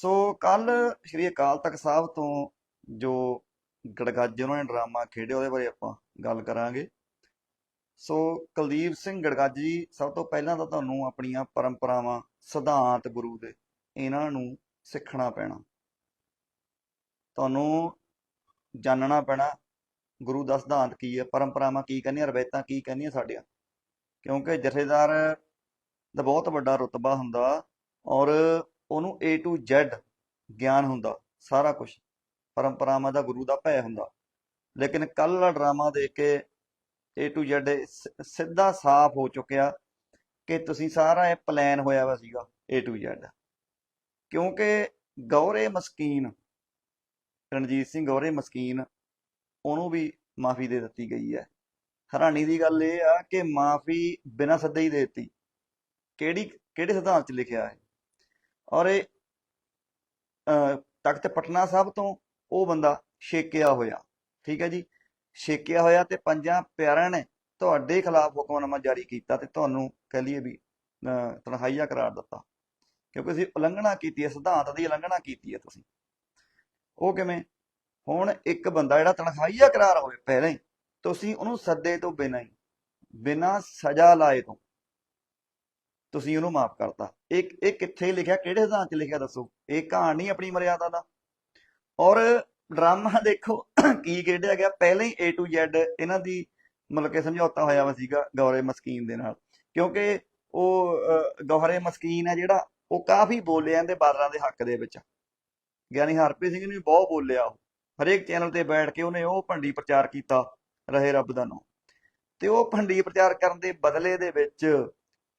ਸੋ ਕੱਲ ਸ਼੍ਰੀ ਅਕਾਲ ਤਖਤ ਸਾਹਿਬ ਤੋਂ ਜੋ ਗੜਗਾਜੇ ਉਹਨਾਂ ਨੇ ਡਰਾਮਾ ਖੇਡਿਆ ਉਹਦੇ ਬਾਰੇ ਆਪਾਂ ਗੱਲ ਕਰਾਂਗੇ। ਸੋ ਕੁਲਦੀਪ ਸਿੰਘ ਗੜਗਾਜੀ ਸਭ ਤੋਂ ਪਹਿਲਾਂ ਤਾਂ ਤੁਹਾਨੂੰ ਆਪਣੀਆਂ ਪਰੰਪਰਾਵਾਂ ਸਿਧਾਂਤ ਗੁਰੂ ਦੇ, ਇਹਨਾਂ ਨੂੰ ਸਿੱਖਣਾ ਪੈਣਾ। ਤੁਹਾਨੂੰ ਜਾਣਨਾ ਪੈਣਾ, ਗੁਰੂ ਦਾ ਸਿਧਾਂਤ ਕੀ ਹੈ, ਪਰੰਪਰਾਵਾਂ ਕੀ ਕਹਿੰਦੀਆਂ, ਰਵਾਇਤਾਂ ਕੀ ਕਹਿੰਦੀਆਂ ਸਾਡੀਆਂ। ਕਿਉਂਕਿ ਜਥੇਦਾਰ ਦਾ ਬਹੁਤ ਵੱਡਾ ਰੁਤਬਾ ਹੁੰਦਾ ਔਰ ਉਹਨੂੰ A to Z ਗਿਆਨ ਹੁੰਦਾ, ਸਾਰਾ ਕੁਝ ਪਰੰਪਰਾਵਾਂ ਦਾ ਗੁਰੂ ਦਾ ਭੈ ਹੁੰਦਾ। ਲੇਕਿਨ ਕੱਲ ਦਾ ਡਰਾਮਾ ਦੇਖ ਕੇ A to Z ਸਿੱਧਾ ਸਾਫ਼ ਹੋ ਚੁੱਕਿਆ ਕਿ ਤੁਸੀਂ ਸਾਰਾ ਇਹ ਪਲਾਨ ਹੋਇਆ ਵਾ ਸੀਗਾ A to Z ਕਿਉਂਕਿ ਗੌਰੇ ਮਸਕੀਨ, ਰਣਜੀਤ ਸਿੰਘ ਗੌਰੇ ਮਸਕੀਨ, ਉਹਨੂੰ ਵੀ ਮਾਫੀ ਦੇ ਦਿੱਤੀ ਗਈ ਹੈ। ਹੈਰਾਨੀ ਦੀ ਗੱਲ ਇਹ ਆ ਕਿ ਮਾਫੀ ਬਿਨਾਂ ਸੱਦੇ ਹੀ ਦੇ ਦਿੱਤੀ। ਕਿਹੜੀ, ਕਿਹੜੇ ਸਿਧਾਂਤ 'ਚ ਲਿਖਿਆ ਹੈ? ਔਰ ਇਹ ਤਖਤ ਪਟਨਾ ਸਾਹਿਬ ਤੋਂ ਉਹ ਬੰਦਾ ਛੇਕਿਆ ਹੋਇਆ। ਠੀਕ ਹੈ ਜੀ? ਛੇਕਿਆ ਹੋਇਆ ਤੇ ਪੰਜਾਂ ਪਿਆਰਿਆਂ ਨੇ ਤੁਹਾਡੇ ਖਿਲਾਫ ਹੁਕਮਨਾਮਾ ਜਾਰੀ ਕੀਤਾ ਤੇ ਤੁਹਾਨੂੰ ਕਹਿ ਲਈਏ ਵੀ ਅਹ, ਤਨਖਾਹੀਆ ਕਰਾਰ ਦਿੱਤਾ। ਕਿਉਂਕਿ ਤੁਸੀਂ ਉਲੰਘਣਾ ਕੀਤੀ ਹੈ ਸਿਧਾਂਤ ਦੀ ਉਲੰਘਣਾ ਕੀਤੀ ਹੈ ਤੁਸੀਂ। ਉਹ ਕਿਵੇਂ? ਹੁਣ ਇੱਕ ਬੰਦਾ ਜਿਹੜਾ ਤਨਖਾਹੀਆ ਕਰਾਰ ਹੋਵੇ ਪਹਿਲਾਂ ਹੀ ਤੁਸੀਂ ਉਹਨੂੰ ਸੱਦੇ ਤੋਂ ਬਿਨਾਂ ਹੀ ਬਿਨਾਂ ਸਜ਼ਾ ਲਾਏ ਤੋਂ ਤੁਸੀਂ ਉਹਨੂੰ ਮਾਫ ਕਰਤਾ। ਇਹ ਇਹ ਕਿੱਥੇ ਲਿਖਿਆ ਕਿਹੜੇ ਸਿਧਾਂਤ 'ਚ ਲਿਖਿਆ ਦੱਸੋ? ਇਹ ਕਹਾਣੀ ਆਪਣੀ ਮਰਿਆਦਾ ਦਾ। ਔਰ ਡਰਾਮਾ ਦੇਖੋ ਕੀ ਖੇਡਿਆ ਗਿਆ। ਪਹਿਲਾਂ ਹੀ A to Z ਇਹਨਾਂ ਦੀ ਮਤਲਬ ਕਿ ਸਮਝੌਤਾ ਹੋਇਆ ਵਾ ਸੀਗਾ ਗੌਰੇ ਮਸਕੀਨ ਦੇ ਨਾਲ। ਕਿਉਂਕਿ ਉਹ ਅਹ, ਮਸਕੀਨ ਹੈ ਜਿਹੜਾ ਉਹ ਕਾਫੀ ਬੋਲਿਆ ਇਹਦੇ ਬਾਦਲਾਂ ਦੇ ਹੱਕ ਦੇ ਵਿੱਚ। ਗਿਆਨੀ ਹਰਪ੍ਰੀਤ ਸਿੰਘ ਨੇ ਵੀ ਬਹੁਤ ਬੋਲਿਆ ਉਹ। ਹਰੇਕ ਚੈਨਲ ਤੇ ਬੈਠ ਕੇ ਉਹਨੇ ਉਹ ਭੰਡੀ ਪ੍ਰਚਾਰ ਕੀਤਾ ਰਹੇ ਰੱਬ ਦਾ ਨਾਮ। ਤੇ ਉਹ ਭੰਡੀ ਪ੍ਰਚਾਰ ਕਰਨ ਦੇ ਬਦਲੇ ਦੇ ਵਿੱਚ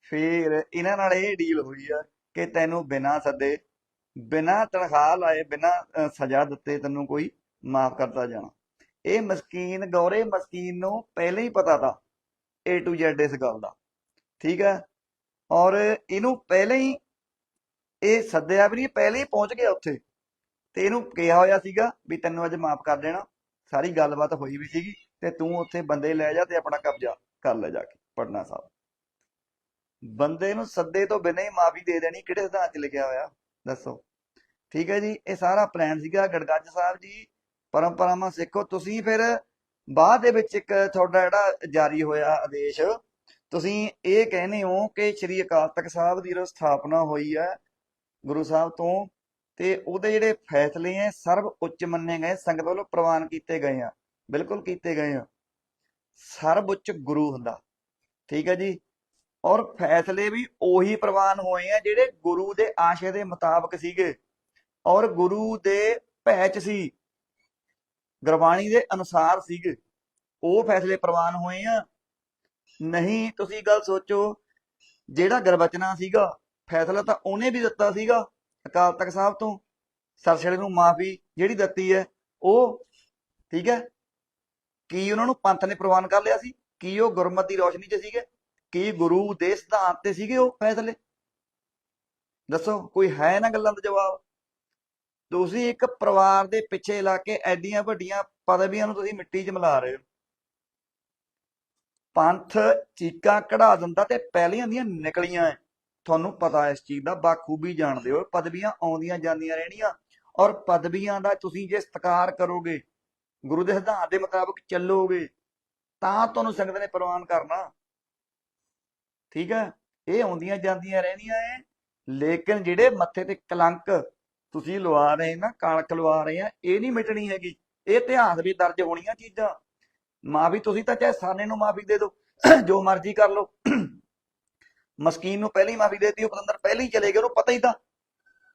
ਫਿਰ ਇਹਨਾਂ ਨਾਲ ਇਹ ਡੀਲ ਹੋਈ ਆ ਕਿ ਤੈਨੂੰ ਬਿਨਾਂ ਸੱਦੇ, ਬਿਨਾਂ ਤਨਖਾਹ ਲਾਏ, ਬਿਨਾਂ ਸਜ਼ਾ ਦਿੱਤੇ ਤੈਨੂੰ ਕੋਈ ਮਾਫ ਕਰਤਾ ਜਾਣਾ। ਇਹ ਮਸਕੀਨ, ਗੌਰੇ ਮਸਕੀਨ ਨੂੰ ਪਹਿਲਾਂ ਹੀ ਪਤਾ ਤਾ, A to Z ਇਸ ਗੱਲ ਦਾ। ਠੀਕ ਹੈ ਔਰ ਇਹਨੂੰ ਪਹਿਲਾਂ ਹੀ, ਇਹ ਸੱਦਿਆ ਵੀ ਨਹੀਂ, ਪਹਿਲੇ ਹੀ ਪਹੁੰਚ ਗਿਆ ਉੱਥੇ। ਤੇ ਇਹਨੂੰ ਕਿਹਾ ਹੋਇਆ ਸੀਗਾ ਵੀ ਤੈਨੂੰ ਅੱਜ ਮਾਫ ਕਰ ਦੇਣਾ। ਸਾਰੀ ਗੱਲਬਾਤ ਹੋਈ ਵੀ ਸੀਗੀ ਤੇ ਤੂੰ ਉੱਥੇ ਬੰਦੇ ਲੈ ਜਾ ਤੇ ਆਪਣਾ ਕਬਜ਼ਾ ਕਰ ਲੈ ਜਾ ਕੇ, ਪਟਨਾ ਸਾਹਿਬ। ਬੰਦੇ ਨੂੰ ਸੱਦੇ ਤੋਂ ਬਿਨਾਂ ਹੀ ਮਾਫੀ ਦੇ ਦੇਣੀ, ਕਿਹੜੇ ਸਿਧਾਂਤ 'ਚ ਲਿਖਿਆ ਹੋਇਆ? ਦੱਸੋ। ਠੀਕ ਹੈ ਜੀ, ਇਹ ਸਾਰਾ ਪਲਾਨ ਸੀਗਾ ਗੜਗੱਜ ਸਾਹਿਬ ਜੀ। ਪਰੰਪਰਾਵਾਂ ਸਿੱਖੋ। ਤੁਸੀਂ ਫਿਰ ਬਾਅਦ ਦੇ ਵਿੱਚ ਇੱਕ ਤੁਹਾਡਾ ਜਿਹੜਾ ਜਾਰੀ ਹੋਇਆ ਆਦੇਸ਼, ਤੁਸੀਂ ਇਹ ਕਹਿੰਦੇ ਹੋ ਕਿ ਸ੍ਰੀ ਅਕਾਲ ਤਖਤ ਸਾਹਿਬ ਦੀ ਸਥਾਪਨਾ ਹੋਈ ਹੈ ਗੁਰੂ ਸਾਹਿਬ ਤੋਂ, ਤੇ ਉਹਦੇ ਜਿਹੜੇ ਫੈਸਲੇ ਐ ਸਰਵ ਉੱਚ ਮੰਨੇ ਗਏ, ਸੰਗਤ ਵੱਲੋਂ ਪ੍ਰਵਾਨ ਕੀਤੇ ਗਏ ਆ। ਬਿਲਕੁਲ ਕੀਤੇ ਗਏ ਆ। ਸਰਵ ਉੱਚ ਗੁਰੂ ਹੁੰਦਾ। ਠੀਕ ਹੈ ਜੀ। ਔਰ ਫੈਸਲੇ ਵੀ ਉਹੀ ਪ੍ਰਵਾਨ ਹੋਏ ਆ ਜਿਹੜੇ ਗੁਰੂ ਦੇ ਆਸ਼ੇ ਦੇ ਮੁਤਾਬਕ ਸੀਗੇ। ਔਰ ਗੁਰੂ ਦੇ ਭੈ ਚ ਸੀ, ਗੁਰਬਾਣੀ ਦੇ ਅਨੁਸਾਰ ਸੀਗੇ। ਉਹ ਫੈਸਲੇ ਪ੍ਰਵਾਨ ਹੋਏ ਆ। ਨਹੀਂ, ਤੁਸੀਂ ਗੱਲ ਸੋਚੋ, ਜਿਹੜਾ ਗੁਰਬਚਨਾ ਸੀਗਾ, ਫੈਸਲਾ ਤਾਂ ਉਹਨੇ ਵੀ ਦਿੱਤਾ ਸੀਗਾ ਅਕਾਲ ਤਖਤ ਸਾਹਿਬ ਤੋਂ। ਸਰਸਲੇ ਨੂੰ ਮਾਫੀ ਜਿਹੜੀ ਦਿੱਤੀ ਹੈ, ਉਹ ਠੀਕ ਹੈ, ਕੀ ਉਹਨਾਂ ਨੂੰ ਪੰਥ ਨੇ ਪ੍ਰਵਾਨ ਕਰ ਲਿਆ ਸੀ? ਕੀ ਉਹ ਗੁਰਮਤਿ ਦੀ ਰੋਸ਼ਨੀ 'ਚ ਸੀਗੇ? ਕੀ ਗੁਰੂ ਦੇ ਸਿਧਾਂਤ ਤੇ ਸੀਗੇ ਉਹ ਫੈਸਲੇ? ਦੱਸੋ, ਕੋਈ ਹੈ ਨਾ ਗੱਲਾਂ ਦਾ ਜਵਾਬ? ਤੁਸੀਂ ਇੱਕ ਪਰਿਵਾਰ ਦੇ ਪਿੱਛੇ ਲਾ ਕੇ ਐਡੀਆਂ ਵੱਡੀਆਂ ਪਦਵੀਆਂ ਨੂੰ ਤੁਸੀਂ ਮਿੱਟੀ 'ਚ ਮਿਲਾ ਰਹੇ ਹੋ। ਪੰਥ ਚੀਕਾਂ ਕਢਾ ਦਿੰਦਾ ਤੇ ਪਹਿਲੀਆਂ ਦੀਆਂ ਨਿਕਲੀਆਂ ਤੁਹਾਨੂੰ ਪਤਾ ਇਸ ਚੀਜ਼ ਦਾ, ਬਾਖੂਬੀ ਜਾਣਦੇ ਹੋ, ਪਦਵੀਆਂ ਆਉਂਦੀਆਂ ਜਾਂਦੀਆਂ ਰਹਿਣੀਆਂ ਔਰ ਪਦਵੀਆਂ ਦਾ ਤੁਸੀਂ ਜੇ ਸਤਿਕਾਰ ਕਰੋਗੇ, ਗੁਰੂ ਦੇ ਸਿਧਾਂਤ ਦੇ ਮੁਤਾਬਕ ਚੱਲੋਗੇ, ਤਾਂ ਤੁਹਾਨੂੰ ਸੰਗਤ ਨੇ ਪ੍ਰਵਾਨ ਕਰਨਾ। ਠੀਕ ਹੈ ਇਹ ਆਉਂਦੀਆਂ ਜਾਂਦੀਆਂ ਰਹਿੰਦੀਆਂ ਐ। ਲੇਕਿਨ ਜਿਹੜੇ ਮੱਥੇ ਤੇ ਕਲੰਕ ਤੁਸੀਂ ਲਵਾ ਰਹੇ ਨਾ ਕਲੰਕ ਲਵਾ ਰਹੇ ਆ, ਇਹ ਨਹੀਂ ਮਿਟਣੀ ਹੈਗੀ। ਇਹ ਇਤਿਹਾਸ ਵੀ ਦਰਜ ਹੋਣੀਆਂ ਚੀਜ਼ਾਂ। ਮਾਫੀ, ਤੁਸੀਂ ਤਾਂ ਚਾਹੇ ਸਾਨੇ ਨੂੰ ਮਾਫੀ ਦੇ ਦਿਓ ਜੋ ਮਰਜ਼ੀ ਕਰ ਲਓ। ਮਸਕੀਨ ਨੂੰ ਪਹਿਲਾਂ ਹੀ ਮਾਫੀ ਦੇਤੀ ਉਹ ਪਤੰਦਰ ਪਹਿਲਾਂ ਚਲੇ ਗਏ, ਉਹਨੂੰ ਪਤਾ ਹੀ ਤਾਂ।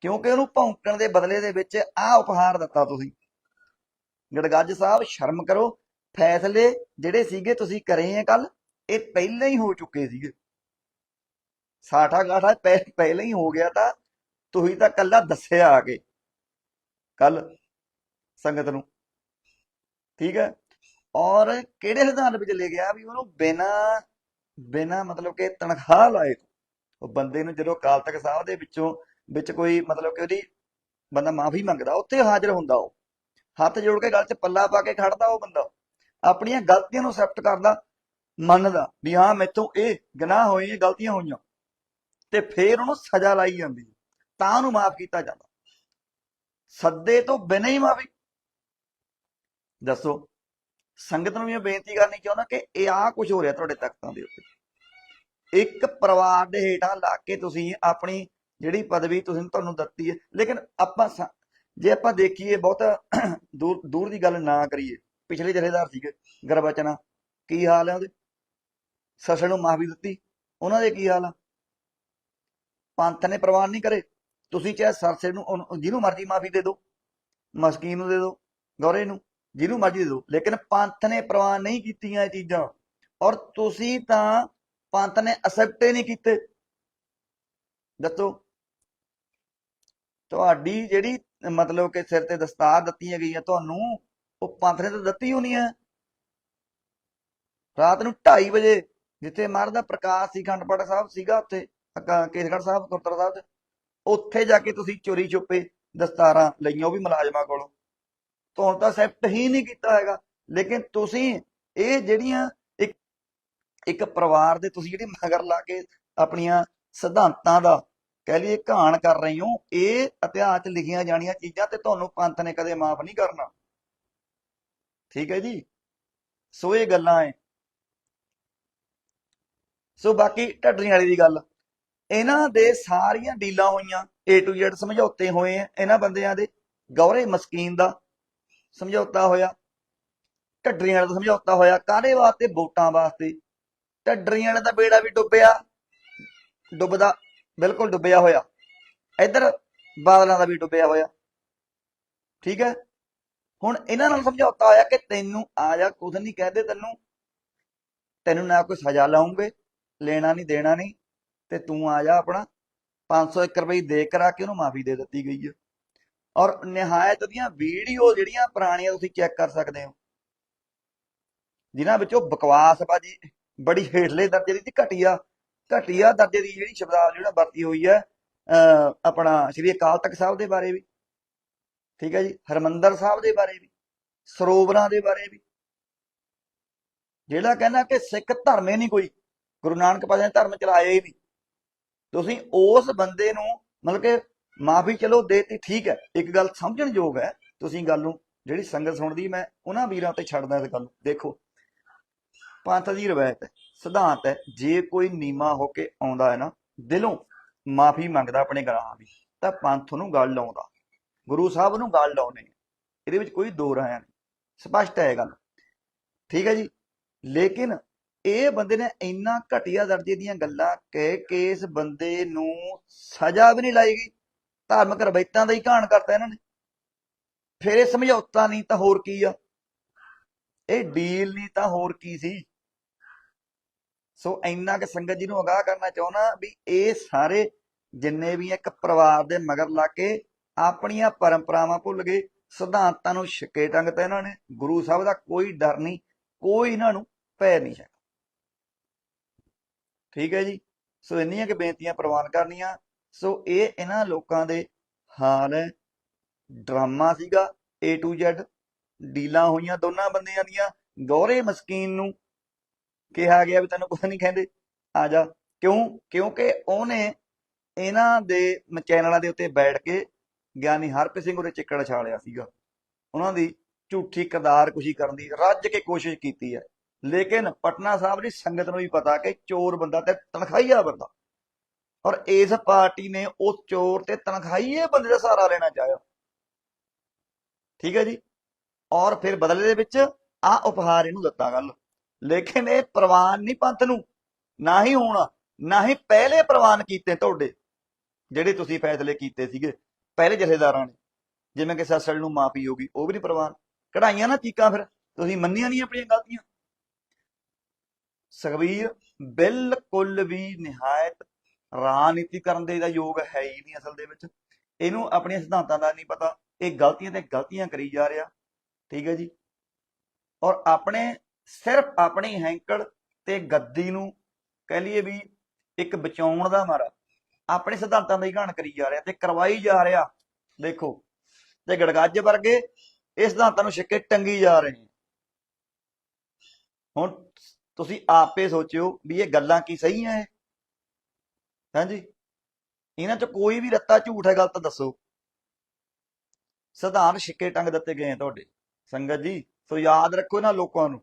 ਕਿਉਂਕਿ ਉਹਨੂੰ ਭੌਂਕਣ ਦੇ ਬਦਲੇ ਦੇ ਵਿੱਚ ਆਹ ਉਪਹਾਰ ਦਿੱਤਾ ਤੁਸੀਂ। ਗੜਗੱਜ ਸਾਹਿਬ, ਸ਼ਰਮ ਕਰੋ। ਫੈਸਲੇ ਜਿਹੜੇ ਸੀਗੇ ਤੁਸੀਂ ਕਰੇ ਆ ਕੱਲ ਇਹ ਪਹਿਲਾਂ ਹੀ ਹੋ ਚੁੱਕੇ ਸੀਗੇ। ਸਾਠਾ ਗਾਠਾ ਪਹਿ- ਪਹਿਲਾਂ ਹੀ ਹੋ ਗਿਆ ਤਾਂ ਤੁਸੀਂ ਤਾਂ ਕੱਲਾ ਦੱਸਿਆ ਆ ਕੇ। ਕੱਲ ਸੰਗਤ ਨੂੰ। ਠੀਕ ਹੈ? ਔਰ ਕਿਹੜੇ ਸਿਧਾਂਤ ਵਿੱਚ ਲੈ ਗਿਆ ਵੀ ਉਹਨੂੰ ਬਿਨਾ ਬਿਨਾ ਮਤਲਬ ਕਿ ਤਨਖਾਹ ਲਾਏ ਤੋਂ, ਉਹ ਬੰਦੇ ਨੂੰ ਜਦੋਂ ਅਕਾਲ ਤਖਤ ਸਾਹਿਬ ਦੇ ਵਿੱਚੋਂ, ਵਿੱਚ ਕੋਈ ਮਤਲਬ ਕਿ ਉਹਦੀ ਬੰਦਾ ਮਾਫੀ ਮੰਗਦਾ, ਉੱਥੇ ਹਾਜ਼ਰ ਹੁੰਦਾ ਉਹ। ਹੱਥ ਜੋੜ ਕੇ ਗਲ 'ਚ ਪੱਲਾ ਪਾ ਕੇ ਖੜਦਾ ਉਹ ਬੰਦਾ। ਆਪਣੀਆਂ ਗਲਤੀਆਂ ਨੂੰ ਐਕਸੈਪਟ ਕਰਦਾ, ਮੰਨਦਾ ਵੀ ਹਾਂ ਮੈਥੋਂ ਇਹ ਗੁਨਾਹ ਹੋਏ ਇਹ ਗਲਤੀਆਂ ਹੋਈਆਂ। ਤੇ ਫੇਰ ਉਹਨੂੰ ਸਜ਼ਾ ਲਾਈ ਜਾਂਦੀ ਤਾਂ ਉਹਨੂੰ ਮਾਫ ਕੀਤਾ ਜਾਂਦਾ। ਸੱਦੇ ਤੋਂ ਬਿਨਾਂ ਹੀ ਮਾਫੀ। ਦੱਸੋ, ਸੰਗਤ ਨੂੰ ਵੀ ਬੇਨਤੀ ਕਰਨੀ ਚਾਹੁੰਦਾ ਕਿ ਇਹ ਆ ਕੁਝ ਹੋ ਰਿਹਾ ਤੁਹਾਡੇ ਤਖਤਾਂ ਦੇ ਉੱਤੇ। ਇੱਕ ਪਰਿਵਾਰ ਦੇ ਹੇਠਾਂ ਲਾ ਕੇ ਤੁਸੀਂ ਆਪਣੀ ਜਿਹੜੀ ਪਦਵੀ ਤੁਸੀਂ ਤੁਹਾਨੂੰ ਦਿੱਤੀ ਹੈ। ਲੇਕਿਨ ਆਪਾਂ ਜੇ ਆਪਾਂ ਦੇਖੀਏ ਬਹੁਤ ਦੂਰ ਦੂਰ ਦੀ ਗੱਲ ਨਾ ਕਰੀਏ। ਪਿਛਲੇ ਜਥੇਦਾਰ ਸੀਗੇ, ਗਰਬਚਨਾ। ਕੀ ਹਾਲ ਹੈ ਉਹਦੇ? ਸਸਣ ਨੂੰ ਮਾਫੀ ਦਿੱਤੀ। ਉਹਨਾਂ ਦੇ ਕੀ ਹਾਲ ਆ? ਪੰਥ ਨੇ ਪ੍ਰਵਾਨ ਨਹੀਂ ਕਰੇ। ਤੁਸੀਂ ਚਾਹੇ ਸਰਸੇ ਨੂੰ ਜਿਹਨੂੰ ਮਰਜ਼ੀ ਮਾਫੀ ਦੇ ਦਿਓ, ਮਸਕੀਨ ਨੂੰ ਦੇ ਦਿਓ, ਗੋਰੇ ਨੂੰ, ਜਿਹਨੂੰ ਮਰਜ਼ੀ ਦੇ ਦਿਓ। ਲੇਕਿਨ ਪੰਥ ਨੇ ਪ੍ਰਵਾਨ ਨਹੀਂ ਕੀਤੀਆਂ ਇਹ ਚੀਜ਼ਾਂ। ਔਰ ਤੁਸੀਂ ਤਾਂ ਪੰਥ ਨੇ ਅਸੈਪਟ ਨਹੀਂ ਕੀਤੇ। ਦੱਸੋ। ਤੁਹਾਡੀ ਜਿਹੜੀ, ਮਤਲਬ ਕਿ ਸਿਰ ਤੇ ਦਸਤਾਰ ਦਿੱਤੀਆਂ ਹੈ ਤੁਹਾਨੂੰ ਉਹ ਪੰਥ ਨੇ ਤਾਂ ਦਿੱਤੀ ਹੋਣੀ ਹੈ ਰਾਤ ਨੂੰ 2:30 ਵਜੇ ਜਿੱਥੇ ਮਹਾਰਾਜ ਦਾ ਪ੍ਰਕਾਸ਼ ਸੀ ਖੰਡਪੜ ਸਾਹਿਬ ਸੀਗਾ ਉੱਥੇ। ਅਕਾ- ਕੇਸਗੜ੍ਹ ਸਾਹਿਬ, ਗੁਰਦੁਆਰਾ ਸਾਹਿਬ 'ਚ। ਉੱਥੇ ਜਾ ਕੇ ਤੁਸੀਂ ਚੋਰੀ ਛੁਪੇ ਦਸਤਾਰਾਂ ਲਈਆਂ, ਉਹ ਵੀ ਮੁਲਾਜ਼ਮਾਂ ਕੋਲੋਂ। ਤੁਹਾਨੂੰ ਤਾਂ ਅਸੈਪਟ ਹੀ ਨਹੀਂ ਕੀਤਾ ਹੈਗਾ। ਲੇਕਿਨ ਤੁਸੀਂ ਇਹ ਜਿਹੜੀਆਂ ਇੱਕ ਇੱਕ ਪਰਿਵਾਰ ਦੇ ਤੁਸੀਂ ਜਿਹੜੀ ਮਗਰ ਲਾ ਕੇ ਆਪਣੀਆਂ ਸਿਧਾਂਤਾਂ ਦਾ ਕਹਿ ਲਈਏ ਕਹਾਣ ਕਰ ਰਹੇ ਹੋ, ਇਹ ਇਤਿਹਾਸ 'ਚ ਲਿਖੀਆਂ ਜਾਣੀਆਂ ਚੀਜ਼ਾਂ ਤੇ ਤੁਹਾਨੂੰ ਪੰਥ ਨੇ ਕਦੇ ਮਾਫ ਨਹੀਂ ਕਰਨਾ। ਠੀਕ ਹੈ ਜੀ? ਸੋ ਇਹ ਗੱਲਾਂ ਐ। ਸੋ ਬਾਕੀ ਢੱਡਰੀ ਵਾਲੀ ਦੀ ਗੱਲ। ਇਹਨਾਂ ਦੇ ਸਾਰੀਆਂ ਡੀਲਾਂ ਹੋਈਆਂ, A to Z ਸਮਝੌਤੇ ਹੋਏ ਆ, ਇਹਨਾਂ ਬੰਦਿਆਂ ਦੇ ਗੌਰੇ ਮਸਕੀਨ ਦਾ ਸਮਝੌਤਾ ਹੋਇਆ, ਢੱਡਰੀਆਂ ਵਾਲੇ ਦਾ ਸਮਝੌਤਾ ਹੋਇਆ, ਕਾਹਦੇ ਵਾਸਤੇ? ਵੋਟਾਂ ਵਾਸਤੇ। ਢੱਡਰੀਆਂ ਵਾਲੇ ਦਾ ਬੇੜਾ ਵੀ ਡੁੱਬਿਆ, ਡੁੱਬਦਾ, ਬਿਲਕੁਲ ਡੁੱਬਿਆ ਹੋਇਆ। ਇੱਧਰ ਬਾਦਲਾਂ ਦਾ ਵੀ ਡੁੱਬਿਆ ਹੋਇਆ। ਠੀਕ ਹੈ? ਹੁਣ ਇਹਨਾਂ ਨਾਲ ਸਮਝੌਤਾ ਹੋਇਆ ਕਿ ਤੈਨੂੰ ਆ ਜਾ ਕੁਝ ਨਹੀਂ ਕਹਦੇ ਤੈਨੂੰ। ਤੈਨੂੰ ਨਾ ਕੋਈ ਸਜ਼ਾ ਲਾਉਂਗੇ, ਲੈਣਾ ਨਹੀਂ, ਦੇਣਾ ਨਹੀਂ। ਤੇ ਤੂੰ ਆ ਜਾ ਆਪਣਾ। 501 ਰੁਪਏ ਦੇ ਕਰਾ ਕੇ ਉਹਨੂੰ ਮਾਫੀ ਦੇ ਦਿੱਤੀ ਗਈ ਹੈ ਔਰ ਨਿਹਾਇਤ ਦੀਆਂ ਵੀਡੀਓ ਜਿਹੜੀਆਂ ਪੁਰਾਣੀਆਂ ਤੁਸੀਂ ਚੈੱਕ ਕਰ ਸਕਦੇ ਹੋ। ਜਿਨ੍ਹਾਂ ਵਿੱਚੋਂ ਬਕਵਾਸ ਬਾਜੀ ਬੜੀ ਹੇਠਲੇ ਦਰਜੇ ਦੀ ਤੇ ਘਟੀਆ ਘਟੀਆ ਦਰਜੇ ਦੀ ਜਿਹੜੀ ਸ਼ਬਦਾਵਲੀ ਜਿਹੜਾ ਵਰਤੀ ਹੋਈ ਹੈ, ਅਹ ਆਪਣਾ ਸ਼੍ਰੀ ਅਕਾਲ ਤਖਤ ਸਾਹਿਬ ਦੇ ਬਾਰੇ ਵੀ। ਠੀਕ ਹੈ ਜੀ? ਹਰਮੰਦਰ ਸਾਹਿਬ ਦੇ ਬਾਰੇ ਵੀ, ਸਰੋਵਰਾਂ ਦੇ ਬਾਰੇ ਵੀ। ਜਿਹੜਾ ਕਹਿੰਦਾ ਕਿ ਸਿੱਖ ਧਰਮ ਹੀ ਨਹੀਂ ਕੋਈ। ਗੁਰੂ ਨਾਨਕ ਪਾਤਸ਼ਾਹ ਨੇ ਧਰਮ ਚਲਾਇਆ ਹੀ ਨਹੀਂ। ਤੁਸੀਂ ਉਸ ਬੰਦੇ ਨੂੰ ਮਤਲਬ ਕਿ ਮਾਫੀ ਚਲੋ ਦੇਤੀ, ਠੀਕ ਹੈ। ਇੱਕ ਗੱਲ ਸਮਝਣ ਯੋਗ ਹੈ, ਤੁਸੀਂ ਗੱਲ ਨੂੰ ਜਿਹੜੀ ਸੰਗਤ ਸੁਣਦੀ, ਮੈਂ ਉਹਨਾਂ ਵੀਰਾਂ ਤੇ ਛੱਡਦਾ ਇਸ ਗੱਲ ਨੂੰ। ਦੇਖੋ, ਪੰਥ ਦੀ ਰਵਾਇਤ ਹੈ, ਸਿਧਾਂਤ ਹੈ, ਜੇ ਕੋਈ ਨੀਮਾ ਹੋ ਕੇ ਆਉਂਦਾ ਹੈ ਨਾ, ਦਿਲੋਂ ਮਾਫੀ ਮੰਗਦਾ ਆਪਣੇ ਗਰਾਹਾਂ ਦੀ, ਤਾਂ ਪੰਥ ਨੂੰ ਗੱਲ ਲਾਉਂਦਾ। ਗੁਰੂ ਸਾਹਿਬ ਨੂੰ ਗੱਲ ਲਾਉਨੇ ਇਹਦੇ ਵਿੱਚ ਕੋਈ ਦੋ ਰਾਇ ਨਹੀਂ ਸਪਸ਼ਟ ਹੈ ਇਹ ਗੱਲ। ਠੀਕ ਹੈ ਜੀ? ਲੇਕਿਨ ਇਹ ਬੰਦੇ ਨੇ ਇੰਨਾ ਘਟੀਆ ਦਰਜੇ ਦੀਆਂ ਗੱਲਾਂ ਕਹਿ ਕੇ ਇਸ ਬੰਦੇ ਨੂੰ ਸਜ਼ਾ ਵੀ ਨਹੀਂ ਲਾਈ ਗਈ। ਧਾਰਮਿਕ ਰਵਾਇਤਾਂ ਦਾ ਹੀ ਘਾਣ ਕਰਤਾ ਇਹਨਾਂ ਨੇ। ਫਿਰ ਇਹ ਸਮਝੌਤਾ ਨਹੀਂ ਤਾਂ ਹੋਰ ਕੀ ਆ? ਇਹ ਡੀਲ ਨਹੀਂ ਤਾਂ ਹੋਰ ਕੀ ਸੀ? ਸੋ ਇੰਨਾ ਕਿ ਸੰਗਤ ਜੀ ਨੂੰ ਅਗਾਹ ਕਰਨਾ ਚਾਹੁੰਦਾ ਵੀ ਇਹ ਸਾਰੇ ਜਿੰਨੇ ਵੀ ਇੱਕ ਪਰਿਵਾਰ ਦੇ ਮਗਰ ਲਾ ਕੇ ਆਪਣੀਆਂ ਪਰੰਪਰਾਵਾਂ ਭੁੱਲ ਗਏ। ਸਿਧਾਂਤਾਂ ਨੂੰ ਛਿੱਕੇ ਟੰਗਤਾ ਇਹਨਾਂ ਨੇ। ਗੁਰੂ ਸਾਹਿਬ ਦਾ ਕੋਈ ਡਰ ਨਹੀਂ, ਕੋਈ ਇਹਨਾਂ ਨੂੰ ਪੈ ਨਹੀਂ ਹੈ ਠੀਕ ਹੈ ਜੀ? ਸੋ ਇੰਨੀਆਂ ਕਿ ਬੇਨਤੀਆਂ ਪ੍ਰਵਾਨ ਕਰਨੀਆਂ। ਸੋ ਇਹ ਇਹਨਾਂ ਲੋਕਾਂ ਦੇ ਹਾਲ ਹੈ ਡਰਾਮਾ ਸੀਗਾ। A to Z ਡੀਲਾਂ ਹੋਈਆਂ ਦੋਨਾਂ ਬੰਦਿਆਂ ਦੀਆਂ। ਗੋਰੇ ਮਸਕੀਨ ਨੂੰ ਕਿਹਾ ਗਿਆ ਵੀ ਤੈਨੂੰ ਕੁਝ ਨਹੀਂ ਕਹਿੰਦੇ। ਆ ਜਾ। ਕਿਉਂ? ਕਿਉਂਕਿ ਉਹਨੇ ਇਹਨਾਂ ਦੇ ਚੈਨਲਾਂ ਦੇ ਉੱਤੇ ਬੈਠ ਕੇ ਗਿਆਨੀ ਹਰਪ੍ਰੀਤ ਸਿੰਘ ਉਹਦੇ ਚਿੱਕੜ ਛਾਲਿਆ ਸੀਗਾ। ਉਹਨਾਂ ਦੀ ਝੂਠੀ ਕਰਦਾਰ ਕੁਸ਼ੀ ਕਰਨ ਦੀ ਰੱਜ ਕੇ ਕੋਸ਼ਿਸ਼ ਕੀਤੀ ਹੈ। ਲੇਕਿਨ ਪਟਨਾ ਸਾਹਿਬ ਦੀ ਸੰਗਤ ਨੂੰ ਵੀ ਪਤਾ ਕਿ ਚੋਰ ਬੰਦਾ ਤੇ ਤਨਖਾਹੀਆ ਬੰਦਾ। ਔਰ ਇਸ ਪਾਰਟੀ ਨੇ ਉਸ ਚੋਰ ਤੇ ਤਨਖਾਹੀਏ ਬੰਦੇ ਦਾ ਸਹਾਰਾ ਲੈਣਾ ਚਾਹਿਆ। ਠੀਕ ਹੈ ਜੀ? ਔਰ ਫਿਰ ਬਦਲੇ ਦੇ ਵਿੱਚ ਆ ਉਪਹਾਰ ਇਹਨੂੰ ਦਿੱਤਾ ਗੱਲ। ਲੇਕਿਨ ਇਹ ਪ੍ਰਵਾਨ ਨਹੀਂ ਪੰਥ ਨੂੰ, ਨਾ ਹੀ ਹੋਣਾ, ਨਾ ਹੀ ਪਹਿਲੇ ਪ੍ਰਵਾਨ ਕੀਤੇ ਤੁਹਾਡੇ, ਜਿਹੜੇ ਤੁਸੀਂ ਫੈਸਲੇ ਕੀਤੇ ਸੀਗੇ, ਪਹਿਲੇ ਜਥੇਦਾਰਾਂ ਨੇ। ਜਿਵੇਂ ਕਿ ਸੱਸਲ ਨੂੰ ਮਾਫੀ ਹੋਗੀ ਉਹ ਵੀ ਨਹੀਂ ਪ੍ਰਵਾਨ। ਕਢਾਈਆਂ ਨਾ ਚੀਕਾਂ ਫਿਰ, ਤੁਸੀਂ ਮੰਨੀਆਂ ਨਹੀਂ ਆਪਣੀਆਂ ਗਲਤੀਆਂ। ਸੁਖਬੀਰ ਬਿਲਕੁਲ ਵੀ ਨਿਹਾਇਤ ਰਾਜਨੀਤੀ ਕਰਨ ਦੇ ਦਾ ਯੋਗ ਹੈ ਹੀ ਨਹੀਂ ਅਸਲ ਦੇ ਵਿੱਚ। ਇਹਨੂੰ ਆਪਣੀਆਂ ਸਿਧਾਂਤਾਂ ਦਾ ਨਹੀਂ ਪਤਾ, ਇਹ ਗਲਤੀਆਂ ਤੇ ਗਲਤੀਆਂ ਕਰੀ ਜਾ ਰਿਹਾ। ਠੀਕ ਹੈ ਜੀ? ਔਰ ਆਪਣੇ, ਸਿਰਫ ਆਪਣੀ ਹੈਂਕੜ ਤੇ ਗੱਦੀ ਨੂੰ ਕਹਿ ਲਈਏ ਵੀ ਇੱਕ ਬਚਾਉਣ ਦਾ ਮਾਰਾ, ਆਪਣੇ ਸਿਧਾਂਤਾਂ ਦਾ ਹੀ ਘਾਣ ਕਰੀ ਜਾ ਰਿਹਾ ਤੇ ਕਰਵਾਈ ਜਾ ਰਿਹਾ। ਦੇਖੋ ਤੇ ਗੜਗੱਜ ਵਰਗੇ ਇਸ ਸਿਧਾਂਤਾਂ ਨੂੰ ਛਿੱਕੇ ਟੰਗੀ ਜਾ ਰਹੇ ਹੁਣ ਤੁਸੀਂ ਆਪੇ ਸੋਚਿਓ ਵੀ ਇਹ ਗੱਲਾਂ ਕੀ ਸਹੀ ਐ ਹਾਂਜੀ? ਇਹਨਾਂ ਚ ਕੋਈ ਵੀ ਰੱਤਾ ਝੂਠ ਹੈ, ਗਲਤ ਦੱਸੋ। ਸਿਧਾਂਤ ਛਿੱਕੇ ਟੰਗ ਦਿੱਤੇ ਗਏ ਆ ਤੁਹਾਡੇ। ਸੰਗਤ ਜੀ, ਸੋ ਯਾਦ ਰੱਖੋ ਇਹਨਾਂ ਲੋਕਾਂ ਨੂੰ।